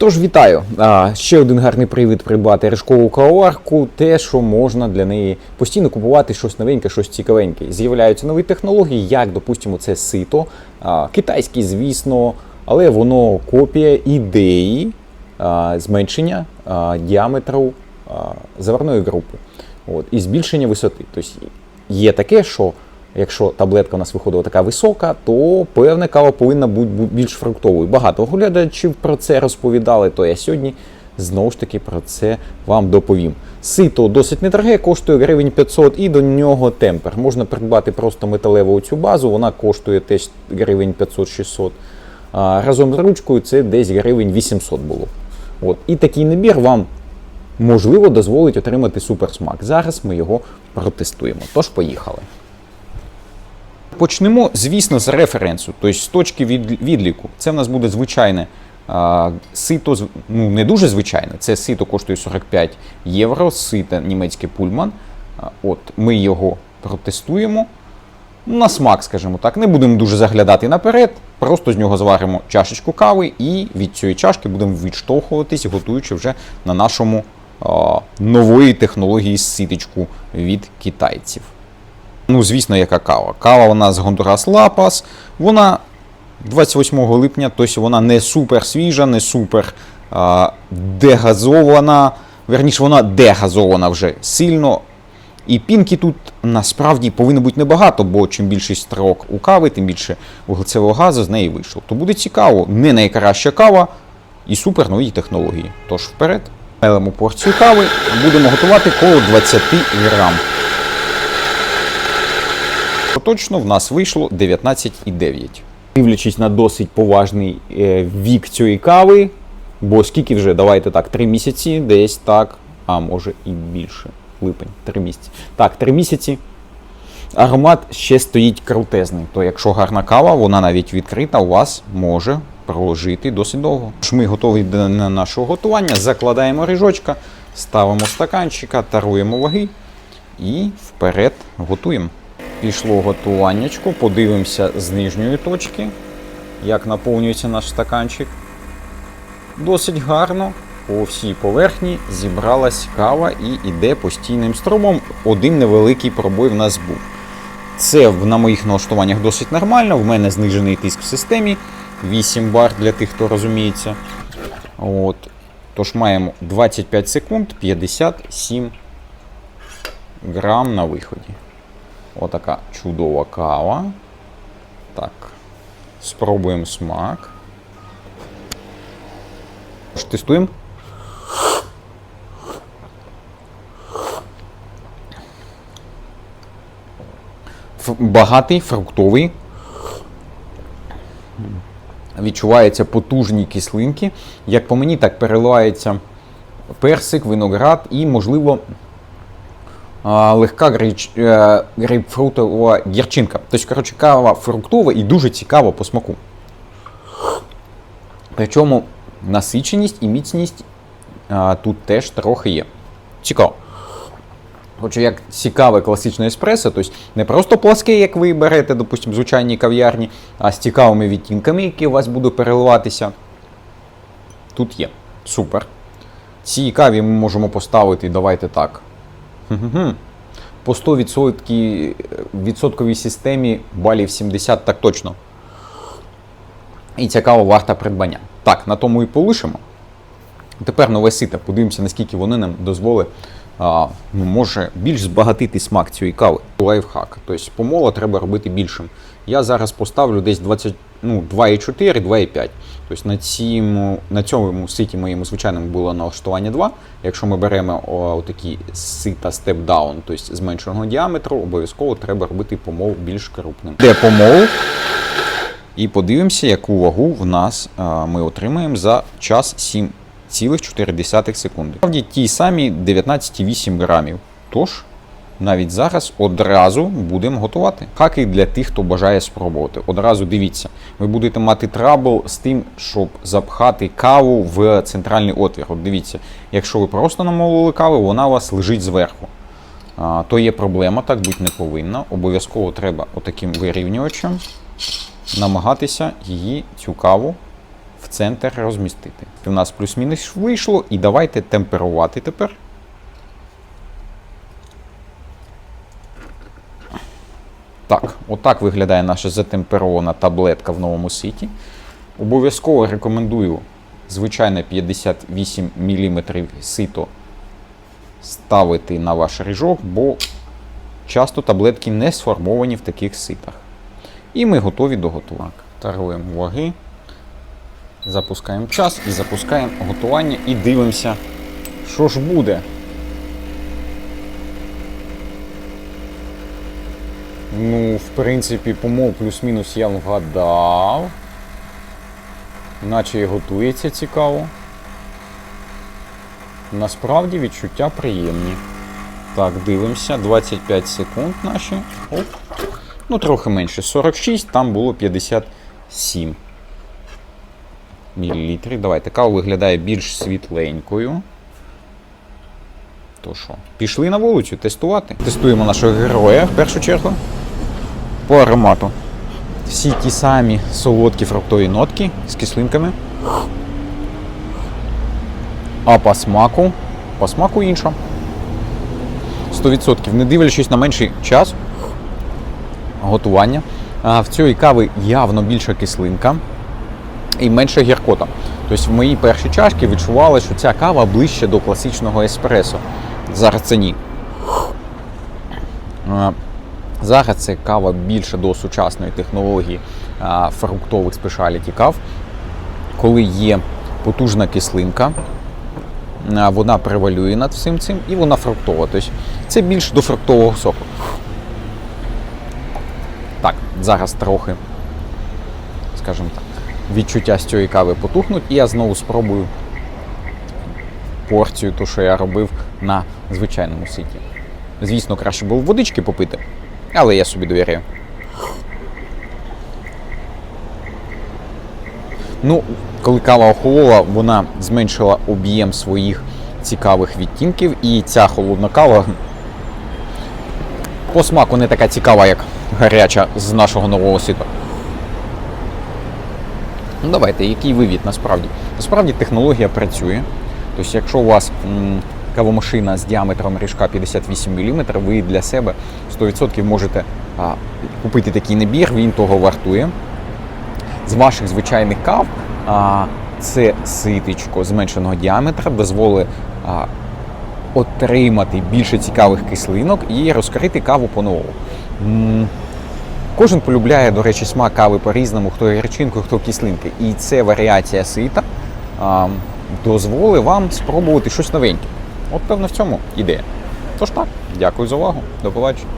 Тож вітаю! А, ще один гарний привід придбати рижкову кавоварку, те, що можна для неї постійно купувати щось новеньке, щось цікавеньке. З'являються нові технології, як, допустимо, це сито, а, китайський, звісно, але воно копія ідеї а, зменшення а, діаметру а, заварної групи От, і збільшення висоти. Тобто є таке, що якщо таблетка у нас виходила така висока, то певна кава повинна бути більш фруктовою. Багато глядачів про це розповідали, то я сьогодні знову ж таки про це вам доповім. Сито досить недороге, коштує гривень 500 і до нього темпер. Можна придбати просто металеву цю базу, вона коштує теж гривень 500-600. А разом з ручкою це десь гривень 800 було. От. І такий набір вам можливо дозволить отримати суперсмак. Зараз ми його протестуємо. Тож поїхали. Почнемо, звісно, з референсу, тобто з точки від, відліку. Це в нас буде звичайне а, сито, ну не дуже звичайне. Це сито коштує 45 євро, сито німецьке пульман. От ми його протестуємо. На смак, скажімо так, не будемо дуже заглядати наперед, просто з нього зваримо чашечку кави і від цієї чашки будемо відштовхуватись, готуючи вже на нашому а, нової технології ситочку від китайців. Ну, звісно, яка кава. Кава у нас Гондурас Лапас. Вона 28 липня, тобто вона не супер свіжа, не супер а, дегазована. Верніше, вона дегазована вже сильно. І пінки тут насправді повинно бути небагато, бо чим більший строк у кави, тим більше вуглецевого газу з неї вийшло. То буде цікаво, не найкраща кава і супер нові технології. Тож вперед, мелимо порцію кави, будемо готувати коло 20 грам. Точно в нас вийшло 19,9. Дивлячись на досить поважний е, вік цієї кави, бо скільки вже, давайте так, 3 місяці, десь так, а може і більше. Липень, 3 місяці. Так, 3 місяці. Аромат ще стоїть крутезний. То якщо гарна кава, вона навіть відкрита, у вас може прожити досить довго. Тож Ми готові до нашого готування, закладаємо ріжочка, ставимо стаканчика, таруємо ваги і вперед готуємо. Пішло готуваннячко, подивимося з нижньої точки, як наповнюється наш стаканчик. Досить гарно. По всій поверхні зібралась кава і йде постійним струмом. Один невеликий пробой в нас був. Це на моїх налаштуваннях досить нормально. В мене знижений тиск в системі 8 бар для тих, хто розуміється. От. Тож маємо 25 секунд, 57 грам на виході. Отака чудова кава. Так. Спробуємо смак. Тестуємо. Багатий, фруктовий. Відчуваються потужні кислинки. Як по мені, так переливається персик, виноград і, можливо, легка е, грейпфрутова гірчинка. Тобто, коротше, кава фруктова і дуже цікава по смаку. Причому насиченість і міцність а, тут теж трохи є. Цікаво. Хоча як цікаве класичне еспресо, тобто не просто пласке, як ви берете, допустимо, в звичайній кав'ярні, а з цікавими відтінками, які у вас будуть переливатися. Тут є. Супер. Цій каві ми можемо поставити, давайте так. По 100% відсотковій системі балів 70 так точно. І ця кава варта придбання. Так, на тому і полишимо. Тепер нове сито. Подивимося, наскільки вони нам дозволить, а, ну, може більш збагатити смак цієї кави. Лайфхак. Тобто помола треба робити більшим. Я зараз поставлю десь 20, ну, 2,4, 2,5. Тобто на, цьому, на цьому ситі моєму звичайному було налаштування 2. Якщо ми беремо о, такі сита степ-даун, тобто зменшеного діаметру, обов'язково треба робити помол більш крупним. Де помол? І подивимося, яку вагу в нас а, ми отримаємо за час 7,4 секунди. Справді ті самі 19,8 грамів. Тож, навіть зараз одразу будемо готувати. Хаки для тих, хто бажає спробувати. Одразу дивіться, ви будете мати трабл з тим, щоб запхати каву в центральний отвір. От дивіться, якщо ви просто намолили каву, вона у вас лежить зверху. А, то є проблема, так бути не повинна. Обов'язково треба отаким вирівнювачем намагатися її цю каву в центр розмістити. У нас плюс-мінус вийшло, і давайте темперувати тепер. Так, отак виглядає наша затемперована таблетка в новому ситі. Обов'язково рекомендую звичайне 58 мм сито ставити на ваш ріжок, бо часто таблетки не сформовані в таких ситах. І ми готові до готування. Таруємо ваги, запускаємо час і запускаємо готування і дивимося, що ж буде. Ну, в принципі, помов плюс-мінус я вгадав. Наче і готується цікаво. Насправді відчуття приємні. Так, дивимося. 25 секунд наші. Оп. Ну, трохи менше. 46, там було 57 мілілітрів. Давайте, кава виглядає більш світленькою. То що, пішли на вулицю тестувати. Тестуємо нашого героя в першу чергу. По аромату. Всі ті самі солодкі фруктові нотки з кислинками. А по смаку. По смаку інша. 100%. Не дивлячись на менший час готування. В цієї кави явно більша кислинка і менша гіркота. Тобто в моїй першій чашці відчувалося, що ця кава ближче до класичного еспресо. Зараз це ні. Зараз це кава більше до сучасної технології фруктових спешаліті кав, коли є потужна кислинка, вона превалює над всім цим і вона фруктова. Тобто це більше до фруктового соку. Так, зараз трохи, скажімо так, відчуття з цієї кави потухнуть, і я знову спробую порцію, ту, що я робив на звичайному ситі. Звісно, краще було водички попити, але я собі довіряю. Ну, коли кава охолола, вона зменшила об'єм своїх цікавих відтінків, і ця холодна кава по смаку не така цікава, як гаряча з нашого нового ситу. Ну, давайте, який вивід насправді? Насправді технологія працює. Тобто, якщо у вас кавомашина з діаметром ріжка 58 мм, ви для себе 100% можете купити такий набір, він того вартує. З ваших звичайних кав це ситечко зменшеного діаметра дозволить отримати більше цікавих кислинок і розкрити каву по-новому. Кожен полюбляє, до речі, смак кави по-різному, хто гірчинку, хто кислинки. І це варіація сита дозволить вам спробувати щось новеньке. От, певно, в цьому ідея. Тож так, дякую за увагу. До побачення.